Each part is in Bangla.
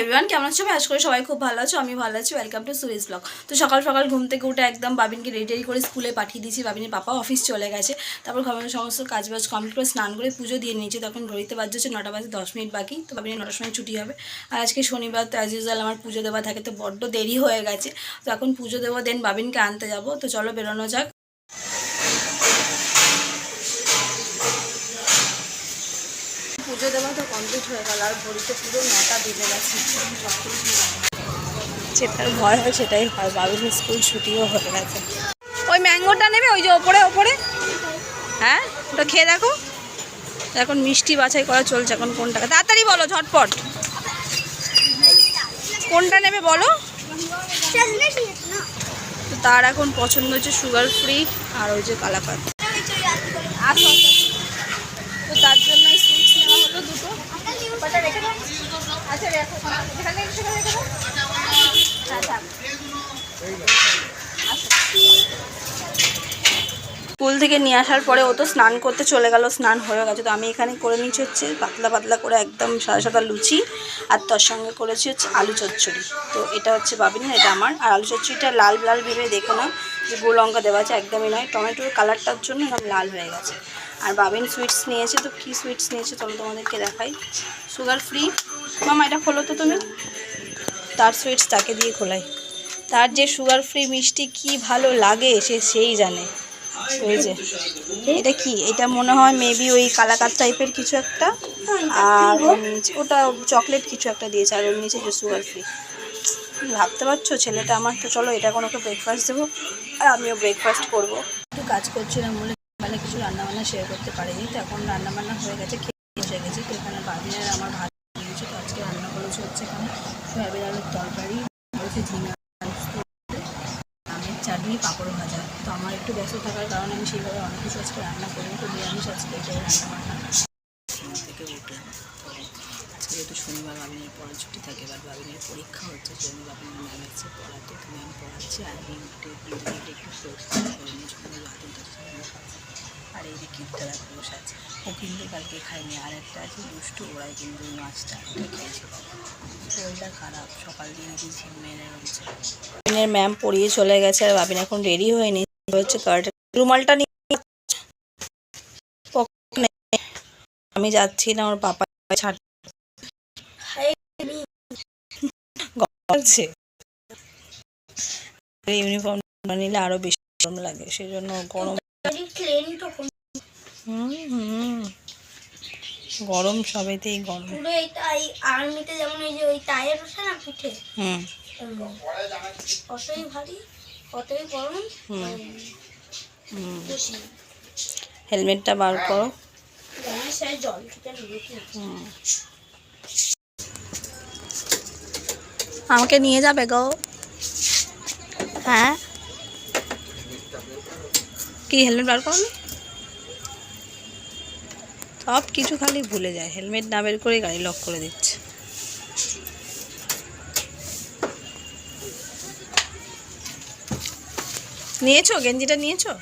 এভরিওয়ান কেমন আছো? আজ করে সবাই খুব ভালো আছো, আমি ভালো আছি। ওয়েলকাম টু সুইস ব্লগ তো সকাল সকাল ঘুম থেকে উঠে একদম বাবিনকে রেডি করে স্কুলে পাঠিয়ে দিয়েছি। বাবিনের পাপা অফিস চলে গেছে। তারপর ঘরের সমস্ত কাজ বাজ কমপ্লিট করে স্নান করে পুজো দিয়ে নিয়েছি। তখন ঘড়িতে বাজ হচ্ছে নটা বাজে দশ মিনিট বাকি। তো বাবিনের নটার সময় ছুটি হবে। আর আজকে শনিবার তো অ্যাজ ইউজুয়াল আমার পুজো দেওয়া থাকে, তো বড্ড দেরি হয়ে গেছে। তো এখন পুজো দেবো দেন বাবিনকে আনতে যাব। তো চলো বেরোনো যাক। পুজো দেওয়া তো কমপ্লিট হয়ে গেল আর ঘড়িতে পুরো নটা বেজে গেছে। যেটার ভয় হয় সেটাই হয় বাবুর স্কুল ছুটিও হয়ে গেছে। ওই ম্যাঙ্গোটা নেবে ওই যে ওপরে ওপরে? হ্যাঁ? ওটা খেয়ে দেখো। এখন মিষ্টি বাছাই করা চলছে এখন কোনটা তাড়াতাড়ি বলো ঝটপট। কোনটা নেবে বলো? তো তার এখন পছন্দ হচ্ছে সুগার ফ্রি আর ওই যে আসো। তো তার জন্য আচ্ছা দাও হ্যাঁ স্কুল থেকে নিয়ে আসার পরে ও তো স্নান করতে চলে গেল, স্নান হয়ে গেছে। তো আমি এখানে করে নিচ্ছি হচ্ছে পাতলা পাতলা করে একদম সাদা সাদা লুচি, আর তার সঙ্গে করেছি হচ্ছে আলু চচ্চড়ি। তো এটা হচ্ছে বাবিন, এটা আমার। আর আলু চচ্চড়িটা লাল লাল ভেবে দেখো না, যে গুড় লঙ্কা দেওয়া আছে, একদমই নয়। টমেটোর কালারটার জন্য এরকম লাল হয়ে গেছে। আর বাবিন সুইটস নিয়েছে, তো কী সুইটস নিয়েছে চলো তোমাদেরকে দেখাই। সুগার ফ্রি মামা, এটা খোলো তো তুমি। তার সুইটস তাকে দিয়ে খোলাই। তার যে সুগার ফ্রি মিষ্টি কি ভালো লাগে, সে সেই জানে। ওই যে, এটা কি? এটা মনে হয় মেবি ওই কালাকার টাইপের কিছু একটা। আর ওটা চকলেট কিছু একটা দিয়েছে, আর ওর নিচে যে সুগার ফ্রি ভাবতে পারছ? ছেলেটা আমার, তো চলো, এটা কোনো ওকে ব্রেকফাস্ট দেবো। আর আমিও ব্রেকফাস্ট করব। একটু কাজ করছিলাম বলে মানে কিছু রান্নাবান্না শেয়ার করতে পারিনি। তো এখন রান্নাবান্না হয়ে গেছে, খেয়ে বসে গেছি। তো এখানে বাদিনের আমার ভাত করেছে হচ্ছে এখানে সয়াবিন আলুর তরকারি হচ্ছে ঝিঙা চাটনি পাঁপড় ভাজা তো আমার একটু ব্যস্ত থাকার কারণে আমি সেইভাবে অনেক কিছু আজকে রান্না করিনি তো নিরামিষ আজকে এটাই রান্না বান্না থেকে উঠলাম আজকে যেহেতু শনিবার বাবিনের পড়া ছুটি থাকে এবার বাবিনের পরীক্ষা হচ্ছে জন্য বাবিনের ম্যাম এসছে পড়াতে ম্যাম পড়াচ্ছে আর আমি একটু ফ্রুটস করে নিয়ে আর এই যে কিটটা দেখো বসে আছে। ও কিন্তু কালকে খায়নি আর একটা আছে দুষ্টু ওরাই কিন্তু মাছটা খেয়েছিল শরীরটা খারাপ সকাল দিয়ে নাকি ঝিম মেরে রয়েছে। বাবিনের ম্যাম পড়িয়ে চলে গেছে আর বাবিন এখন রেডি হয়নি হচ্ছে কার্ড রুমালটা নিয়ে আমি যাচ্ছি না ওর পাপা ছাড় ইউনিফর্ম নিলে আরও বেশি গরম লাগে সেই জন্য গরম গরম সবেতেই গরম। পুরো এই টাই আর্মিতে যেমন ওই যে ওই টায়ার ওঠে না পিঠে? হুম। কতই ভারী কতই গরম হুম। হেলমেটটা বার করো। জল হুম। আমাকে নিয়ে যাবে গো। হ্যাঁ? কি হেলমেট বার করো সব কিছু খালি ভুলে যায়। হেলমেট না বের করে গাড়ি লক করে দিচ্ছে। নিয়েছো? গেঞ্জিটা নিয়েছো?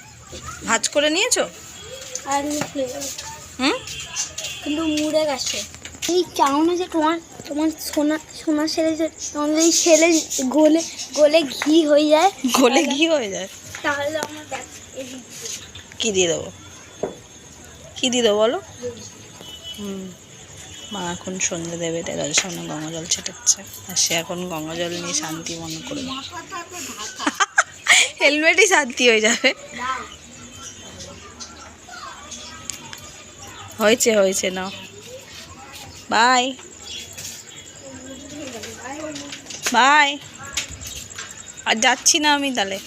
ভাজ করে নিয়েছো? আর হুম? কিন্তু মুড়ে গেছে। এই চাও না যে তোমার তোমার সোনা সোনা ছেলে যে তোমাদের এই ছেলে গোলে গোলে ঘি হয়ে যায়। গলে ঘি হয়ে যায়। তাহলে আমার কি দিয়ে দেবো? কি দিয়ে দেবো বলো? হুম। মা এখন সন্ধে দেবে তাই সামনে গঙ্গা জল ছেটাচ্ছে আর সে এখন গঙ্গা জল নিয়ে শান্তি মনে করবে হেলমেটই শান্তি হয়ে যাবে। হয়েছে হয়েছে নাও। বাই। বাই। আর যাচ্ছি না আমি তাহলে।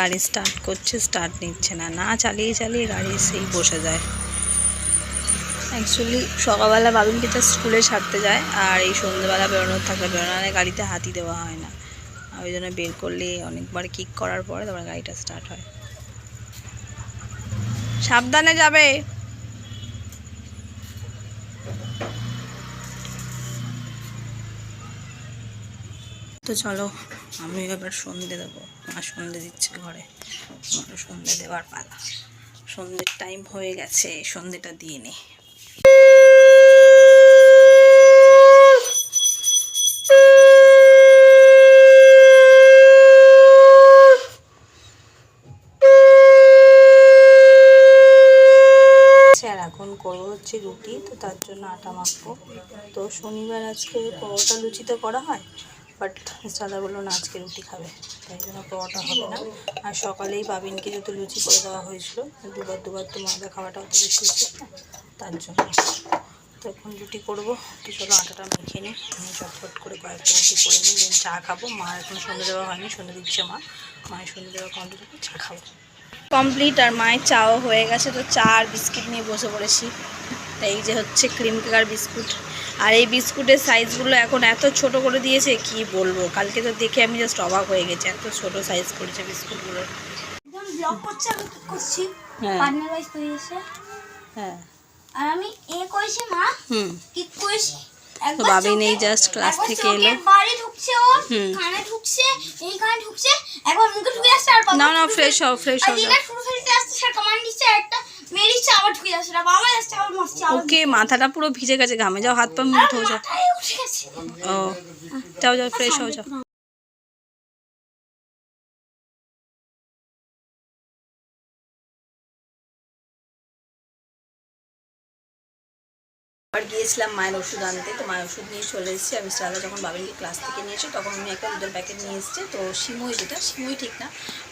গাড়ি স্টার্ট করছে স্টার্ট নিচ্ছে না। না চালিয়ে চালিয়ে গাড়ি সেই বসে যায়। অ্যাকচুয়ালি সকালবেলা বাবিনকে তো স্কুলে ছাড়তে যায়, আর এই সন্ধ্যেবেলা বেরোনোর থাকলে বেরোনো গাড়িতে হাতি দেওয়া হয় না। ওই জন্য বের করলে অনেকবার কিক করার পরে তারপরে গাড়িটা স্টার্ট হয়। সাবধানে যাবে। তো চলো, আমি এবার সন্ধে দেবো। মা সন্ধে দিচ্ছে ঘরে। আমার সন্ধে দেওয়ার পালা। সন্ধ্যের টাইম হয়ে গেছে, সন্ধেটা দিয়ে নে। এখন করব হচ্ছে রুটি, তো তার জন্য আটা মাখবো। তো শনিবার আজকে পরোটা লুচি তো করা হয়? বাট দাদা বলল না আজকে রুটি খাবে, তাই জন্য পরোটা হবে না। আর সকালেই বাবিনকে যেহেতু লুচি করে দেওয়া হয়েছিল, দুবার দুবার তো ময়দা খাওয়াটা অত বেশি না তার জন্য। তো এখন রুটি করব, তো চলো আটাটা মেখে নিই, আমি চটপট করে কয়েকটা রুটি করে নিই, দেন চা খাব। মা এখন সন্ধ্যে দেওয়া হয়নি সন্ধ্যে দিচ্ছে মা। মায়ের সন্ধ্যে দেওয়া কমপ্লিট চা খাব। কমপ্লিট আর মায়ের চাও হয়ে গেছে, তো চা আর বিস্কিট নিয়ে বসে পড়েছি। তাই এই যে হচ্ছে ক্রিম কেকার বিস্কুট আর এই বিস্কুটের সাইজগুলো এখন এত ছোট করে দিয়েছে কি বলব? কালকে তো দেখে আমি জাস্ট অবাক হয়ে গেছি এত ছোট সাইজ করেছে বিস্কুটগুলো একদম ব্লগ করছে আমি কি করছি? হ্যাঁ। পার্টনার ওয়াইজ হ্যাঁ আর আমি এ করেছি মা। হুম। কি তো এই just class থেকে এলো। বাড়ি ঢুকছে ও কানে ঢুকছে এই কানে ঢুকছে একবার মুখে ঢুকে আসছে আর না না ফ্রেশ হও ফ্রেশ আর হও দিনের শুরু ফেলতে আসছে সে কমান্ড দিচ্ছে একটা মেরিচ্ছে আবার ঢুকে যাচ্ছে আর বাবা যাচ্ছে আবার মারছে আবার ওকে মাথাটা পুরো ভিজে গেছে ঘামে যাও হাত পা মুখ ধো যাও। ও যাও যাও ফ্রেশ হয়ে যাও। আর গিয়েছিলাম মায়ের ওষুধ আনতে, তো মায়ের ওষুধ নিয়ে চলে এসেছি। আমি সারা যখন বাবিনকে ক্লাস থেকে নিয়েছি তখন উনি একটা দুধের প্যাকেট নিয়ে এসেছে। তো সিমুই যেটা, সিমুই ঠিক না।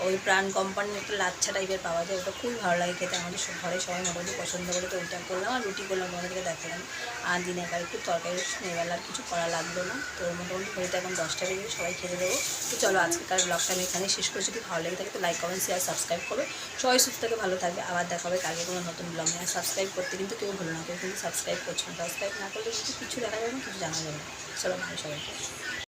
ওই প্রাণ কোম্পানির একটা লাচ্ছা টাইপের পাওয়া যায়, ওটা খুবই ভালো লাগে খেতে। আমাদের ঘরে সবাই মোটামুটি পছন্দ করে, তো ওইটা করলাম আর রুটি করলাম, তোমাদেরকে দেখালাম। আর দিনে একবার একটু তরকারি এবেলা আর কিছু করা লাগল না। তো মোটামুটি ঘড়িতে এখন দশটা বেজে সবাই খেতে দেবো। তো চলো আজকেকার ব্লগটা আমি এখানে শেষ করছি। যদি ভালো লেগে থাকে তো লাইক কমেন্ট শেয়ার সাবস্ক্রাইব করো। সবাই সুস্থ থেকে, ভালো থাকবে আবার দেখা হবে কালকে কোনো নতুন ব্লগ নিয়ে। সাবস্ক্রাইব করতে কিন্তু কেউ ভুলো না, কেউ কিন্তু সাবস্ক্রাইব করছ সাবস্ক্রাইব না করলে কিছু দেখা যাবে না কিছু জানা যাবে না। চলো ভালো সবাইকে।